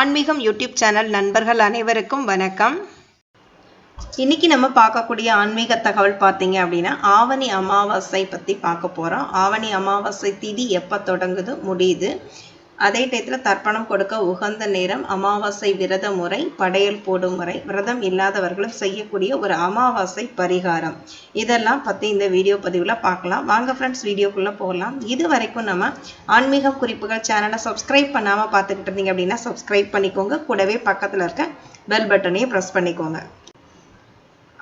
ஆன்மீகம் YouTube channel நண்பர்கள் அனைவருக்கும் வணக்கம். இன்னைக்கு நம்ம பார்க்கக்கூடிய ஆன்மீக தகவல் பார்த்தீங்க அப்படின்னா ஆவணி அமாவாசை பற்றி பார்க்க போகிறோம் ஆவணி அமாவாசை திதி எப்போ தொடங்குது முடியுது. அதே டயத்தில் தர்ப்பணம் கொடுக்க உகந்த நேரம் அமாவாசை விரத முறை படையல் போடும் முறை விரதம் இல்லாதவர்களும் செய்யக்கூடிய ஒரு அமாவாசை பரிகாரம். இதெல்லாம் பற்றி இந்த வீடியோ பதிவில் பார்க்கலாம் வாங்க ஃப்ரெண்ட்ஸ் வீடியோக்குள்ளே போகலாம். இது வரைக்கும் நம்ம ஆன்மீக குறிப்புகள் சேனலை சப்ஸ்கிரைப் பண்ணாமல் பார்த்துக்கிட்டு இருந்தீங்க அப்படின்னா சப்ஸ்கிரைப் பண்ணிக்கோங்க. கூடவே பக்கத்தில் இருக்க பெல் பட்டனையும் ப்ரெஸ் பண்ணிக்கோங்க.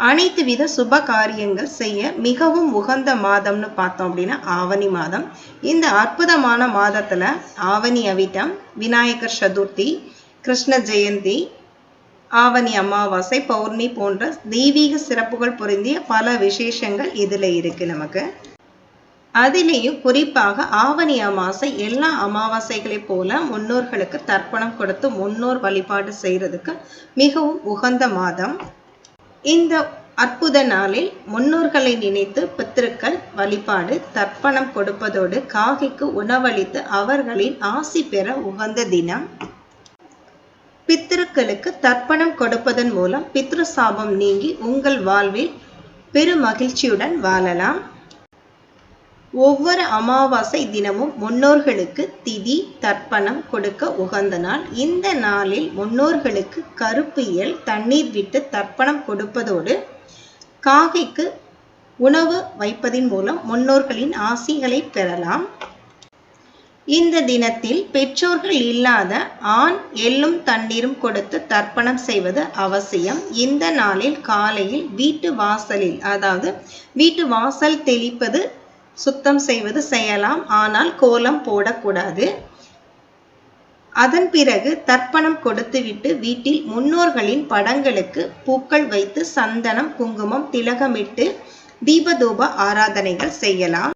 அனைத்து வித சுப காரியங்கள் செய்ய மிகவும் உகந்த மாதம்னு பார்த்தோம் அப்படின்னா ஆவணி மாதம். இந்த அற்புதமான மாதத்தில் ஆவணி அவிட்டம் விநாயகர் சதுர்த்தி கிருஷ்ண ஜெயந்தி ஆவணி அமாவாசை பௌர்ணமி போன்ற தெய்வீக சிறப்புகள் பொருந்திய பல விசேஷங்கள் இதில் இருக்கு நமக்கு. அதிலேயும் குறிப்பாக ஆவணி அமாவாசை எல்லா அமாவாசைகளைப் போல முன்னோர்களுக்கு தர்ப்பணம் கொடுத்து முன்னோர் வழிபாடு செய்கிறதுக்கு மிகவும் உகந்த மாதம். இந்த அற்புத நாளில் முன்னோர்களை நினைத்து பித்திருக்கள் வழிபாடு தர்ப்பணம் கொடுப்பதோடு காகைக்கு உணவளித்து அவர்களின் ஆசி பெற உகந்த தினம். பித்திருக்களுக்கு தர்ப்பணம் கொடுப்பதன் மூலம் பித்ரு சாபம் நீங்கி உங்கள் வாழ்வில் பெரு மகிழ்ச்சியுடன் வாழலாம். ஒவ்வொரு அமாவாசை தினமும் முன்னோர்களுக்கு திதி தர்ப்பணம் கொடுக்க உகந்த நாள். இந்த நாளில் முன்னோர்களுக்கு கருப்பு இயல் தண்ணீர் விட்டு தர்ப்பணம் கொடுப்பதோடு காகைக்கு உணவு வைப்பதின் மூலம் முன்னோர்களின் ஆசிகளை பெறலாம். இந்த தினத்தில் பெற்றோர்கள் இல்லாத ஆண் எள்ளும் தண்ணீரும் கொடுத்து தர்ப்பணம் செய்வது அவசியம். இந்த நாளில் காலையில் வீட்டு வாசலில் அதாவது வீட்டு வாசல் தெளிப்பது சுத்தம் செய்வது செய்யலாம். ஆனால் கோலம் போடக்கூடாது. அதன் பிறகு தர்ப்பணம் கொடுத்துவிட்டு வீட்டில் முன்னோர்களின் படங்களுக்கு பூக்கள் வைத்து சந்தனம் குங்குமம் திலகமிட்டு தீபதூப ஆராதனைகள் செய்யலாம்.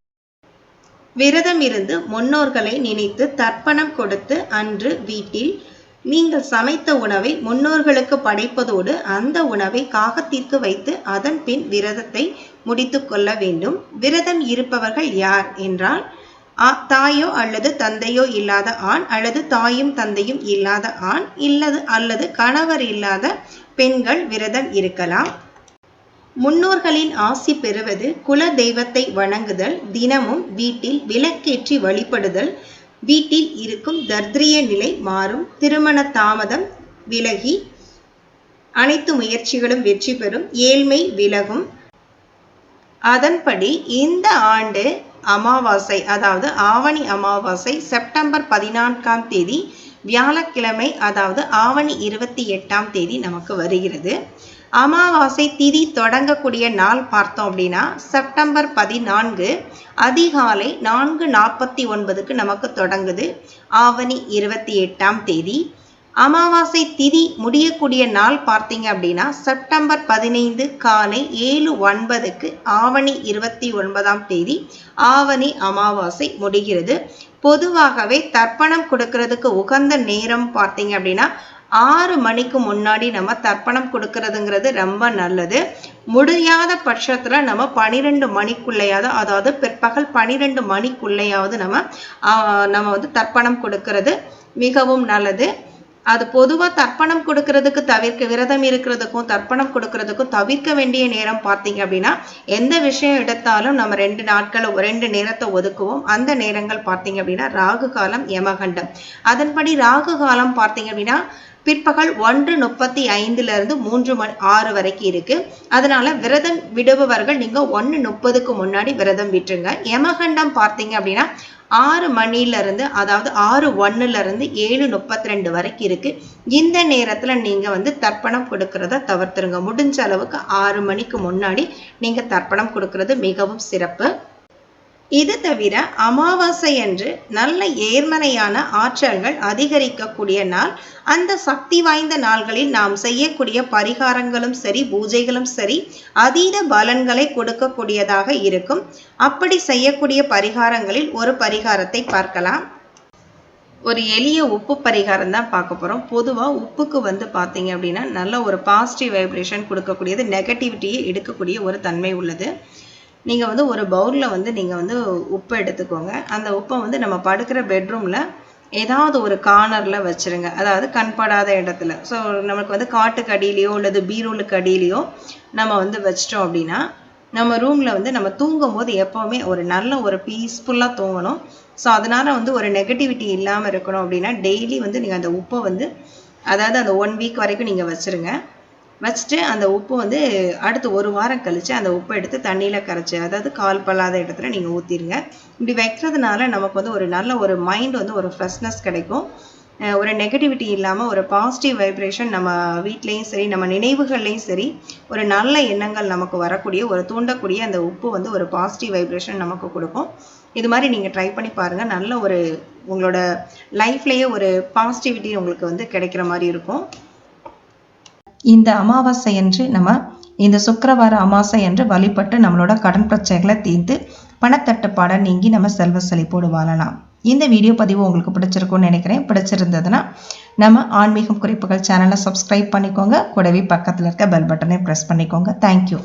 விரதம் இருந்து முன்னோர்களை நினைத்து தர்ப்பணம் கொடுத்து அன்று வீட்டில் நீங்கள் சமைத்த உணவை முன்னோர்களுக்கு படைப்பதோடு அந்த உணவை காகத்திற்கு வைத்து அதன் பின் விரதத்தை முடித்து கொள்ள வேண்டும். விரதம் இருப்பவர்கள் யார் என்றால் தாயோ அல்லது தந்தையோ இல்லாத ஆண் அல்லது தாயும் தந்தையும் இல்லாத ஆண் இல்லது அல்லது கணவர் இல்லாத பெண்கள் விரதம் இருக்கலாம். முன்னோர்களின் ஆசி பெறுவது குல தெய்வத்தை வணங்குதல் தினமும் வீட்டில் விளக்கேற்றி வழிபடுதல் வீட்டில் இருக்கும் தர்திரிய நிலை மாறும் திருமண தாமதம் விலகி அனைத்து முயற்சிகளும் வெற்றி பெறும் ஏழ்மை விலகும் அதன்படி இந்த ஆண்டு அமாவாசை அதாவது ஆவணி அமாவாசை செப்டம்பர் பதினான்காம் தேதி வியாழக்கிழமை அதாவது ஆவணி இருபத்தி எட்டாம் தேதி நமக்கு வருகிறது. அமாவாசை திதி தொடங்கக்கூடிய நாள் பார்த்தோம் அப்படின்னா செப்டம்பர் பதினான்கு அதிகாலை நான்கு நாற்பத்தி ஒன்பதுக்கு நமக்கு தொடங்குது. ஆவணி இருபத்தி எட்டாம் தேதி. அமாவாசை திதி முடியக்கூடிய நாள் பார்த்தீங்க அப்படின்னா செப்டம்பர் பதினைந்து காலை ஏழு ஒன்பதுக்கு ஆவணி இருபத்தி ஒன்பதாம் தேதி ஆவணி அமாவாசை முடிகிறது. பொதுவாகவே தர்ப்பணம் கொடுக்கறதுக்கு உகந்த நேரம் பார்த்தீங்க அப்படின்னா ஆறு மணிக்கு முன்னாடி நம்ம தர்ப்பணம் கொடுக்கறதுங்கிறது ரொம்ப நல்லது. முடியாத பட்சத்தில் நம்ம பனிரெண்டு மணிக்குள்ளேயாவது அதாவது பிற்பகல் பனிரெண்டு மணிக்குள்ளேயாவது நம்ம நம்ம வந்து தர்ப்பணம் கொடுக்கறது மிகவும் நல்லது. அது பொதுவாக தர்ப்பணம் கொடுக்கறதுக்கு தவிர்க்க விரதம் இருக்கிறதுக்கும் தர்ப்பணம் கொடுக்கறதுக்கும் தவிர்க்க வேண்டிய நேரம் பார்த்தீங்க அப்படின்னா எந்த விஷயம் எடுத்தாலும் நம்ம ரெண்டு நாட்களை ரெண்டு நேரத்தை ஒதுக்குவோம். அந்த நேரங்கள் பார்த்தீங்க அப்படின்னா ராகு காலம் யமகண்டம். அதன்படி ராகு காலம் பார்த்தீங்க அப்படின்னா பிற்பகல் ஒன்று முப்பத்தி ஐந்துலேருந்து மூன்று மணி ஆறு வரைக்கும் இருக்குது அதனால் விரதம் விடுபவர்கள் நீங்கள் ஒன்று முப்பதுக்கு முன்னாடி விரதம் விட்டுருங்க. யமகண்டம் பார்த்தீங்க அப்படின்னா ஆறு மணிலேருந்து அதாவது ஆறு ஒன்றுலேருந்து ஏழு முப்பத்தி ரெண்டு வரைக்கும் இருக்குது இந்த நேரத்தில் நீங்கள் வந்து தர்ப்பணம் கொடுக்கறத தவிர்த்துருங்க. முடிஞ்ச அளவுக்கு ஆறு மணிக்கு முன்னாடி நீங்கள் தர்ப்பணம் கொடுக்கறது மிகவும் சிறப்பு. இது தவிர அமாவாசை அன்று நல்ல ஏர்மனையான ஆற்றல்கள் அதிகரிக்கக்கூடிய நாள். அந்த சக்தி வாய்ந்த நாள்களில் நாம் செய்யக்கூடிய பரிகாரங்களும் சரி பூஜைகளும் சரி அதீத பலன்களை கொடுக்கக்கூடியதாக இருக்கும். அப்படி செய்யக்கூடிய பரிகாரங்களில் ஒரு பரிகாரத்தை பார்க்கலாம். ஒரு எளிய உப்பு பரிகாரம் தான் பார்க்க போகிறோம் பொதுவாக உப்புக்கு வந்து பார்த்தீங்க அப்படின்னா நல்ல ஒரு பாசிட்டிவ் வைப்ரேஷன் கொடுக்கக்கூடியது நெகட்டிவிட்டியை எடுக்கக்கூடிய ஒரு தன்மை உள்ளது. நீங்கள் வந்து ஒரு பவுலில் வந்து நீங்கள் வந்து உப்பை எடுத்துக்கோங்க. அந்த உப்பை வந்து நம்ம படுக்கிற பெட்ரூமில் ஏதாவது ஒரு கார்னரில் வச்சுருங்க. அதாவது கண்படாத இடத்துல. ஸோ நமக்கு வந்து காட்டுக்கு அடியிலையோ அல்லது பீரோலுக்கு அடியிலையோ நம்ம வந்து வச்சிட்டோம் அப்படின்னா நம்ம ரூமில் வந்து நம்ம தூங்கும் போது எப்போவுமே ஒரு நல்ல ஒரு பீஸ்ஃபுல்லாக தூங்கணும். ஸோ அதனால் வந்து ஒரு நெகட்டிவிட்டி இல்லாமல் இருக்கணும் அப்படின்னா டெய்லி வந்து நீங்கள் அந்த உப்பை வந்து அதாவது அந்த ஒன் வீக் வரைக்கும் நீங்கள் வச்சுருங்க. வச்சுட்டு அந்த உப்பு வந்து அடுத்து ஒரு வாரம் கழித்து அந்த உப்பை எடுத்து தண்ணியில் கரைச்சி அதாவது கால் பல்லாத இடத்துல நீங்கள் ஊற்றிடுங்க இப்படி வைக்கிறதுனால நமக்கு வந்து ஒரு நல்ல ஒரு மைண்ட் வந்து ஒரு ஃப்ரெஷ்னஸ் கிடைக்கும். ஒரு நெகட்டிவிட்டி இல்லாமல் ஒரு பாசிட்டிவ் வைப்ரேஷன் நம்ம வீட்லேயும் சரி நம்ம நினைவுகள்லையும் சரி ஒரு நல்ல எண்ணங்கள் நமக்கு வரக்கூடிய ஒரு தூண்டக்கூடிய அந்த உப்பு வந்து ஒரு பாசிட்டிவ் வைப்ரேஷன் நமக்கு கொடுக்கும். இது மாதிரி நீங்கள் ட்ரை பண்ணி பாருங்கள் நல்ல ஒரு உங்களோட லைஃப்லேயே ஒரு பாசிட்டிவிட்டி உங்களுக்கு வந்து கிடைக்கிற மாதிரி இருக்கும். இந்த அமாவாசை என்று நம்ம இந்த சுக்கரவார அமாவாசை என்று வழிபட்டு நம்மளோட கடன் பிரச்சனைகளை தீர்த்து பணத்தட்டுப்பாடை நீங்கி நம்ம செல்வ செழிப்போடு வாழலாம். இந்த வீடியோ பதிவு உங்களுக்கு பிடிச்சிருக்கும்னு நினைக்கிறேன். பிடிச்சிருந்ததுன்னா நம்ம ஆன்மீகம் குறிப்புகள் சேனலை சப்ஸ்கிரைப் பண்ணிக்கோங்க. கூடவே பக்கத்தில் இருக்க பெல் பட்டனை ப்ரெஸ் பண்ணிக்கோங்க. தேங்க்யூ